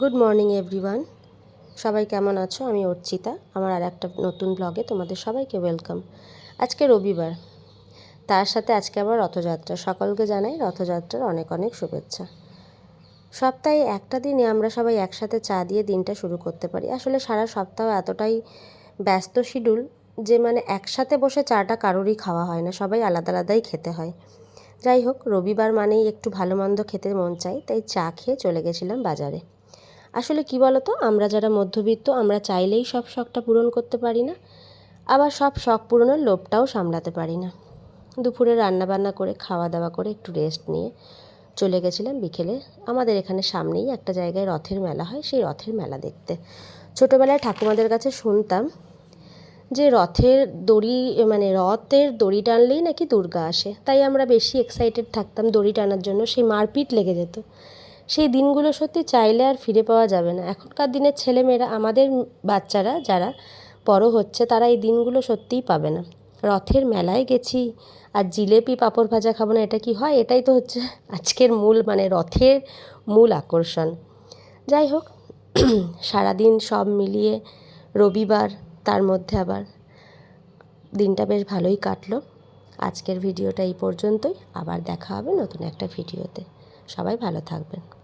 Good morning everyone সবাই কেমন আছো? আমি অর্চিতা। আমার আর একটা নতুন ব্লগে তোমাদের সবাইকে ওয়েলকাম আজকে রবিবার। তার সাথে আজকে আবার রথযাত্রা। সকলকে জানাই রথযাত্রার অনেক অনেক শুভেচ্ছা। সপ্তাহে একটা দিনে আমরা সবাই একসাথে চা দিয়ে দিনটা শুরু করতে পারি। আসলে সারা সপ্তাহ এতটাই ব্যস্ত শিডিউল যে মানে একসাথে বসে চাটা কারোরই খাওয়া হয় না। সবাই আলাদা আলাদাই খেতে হয়। যাই হোক, রবিবার মানেই একটু ভালো মন্দ খেতে মন চাই, তাই চা খেয়ে চলে গেছিলাম বাজারে। আসলে কি বলতো? আমরা যারা মধ্যবিত্ত, আমরা চাইলেই সব শখটা পূরণ করতে পারি না। আবার সব শখ পূরণের লোভটাও সামলাতে পারি না। দুপুরে রান্নাবান্না করে খাওয়া দাওয়া করে একটু রেস্ট নিয়ে চলে গেছিলাম বিকেলে। আমাদের এখানে সামনেই একটা জায়গায় রথের মেলা হয়, সেই রথের মেলা দেখতে। ছোটোবেলায় ঠাকুমাদের কাছে শুনতাম যে রথের দড়ি মানে রথের দড়ি টানলেই নাকি দুর্গা আসে। তাই আমরা বেশি এক্সাইটেড থাকতাম দড়ি টানার জন্য, সেই মারপিট লেগে যেত। সেই দিনগুলো সত্যি চাইলে আর ফিরে পাওয়া যাবে না। এখনকার দিনের ছেলেমেয়েরা, আমাদের বাচ্চারা যারা বড় হচ্ছে, তারা এই দিনগুলো সত্যিই পাবে না। রথের মেলায় গেছি আর জিলেপি, পাঁপড় ভাজা খাব না, এটা কি হয়? এটাই তো হচ্ছে আজকের মূল মানে রথের মূল আকর্ষণ। যাই হোক, সারাদিন সব মিলিয়ে রবিবার, তার মধ্যে আবার দিনটা বেশ ভালোই কাটলো। আজকের ভিডিওটা এই পর্যন্তই। আবার দেখা হবে নতুন একটা ভিডিওতে। সবাই ভালো থাকবেন।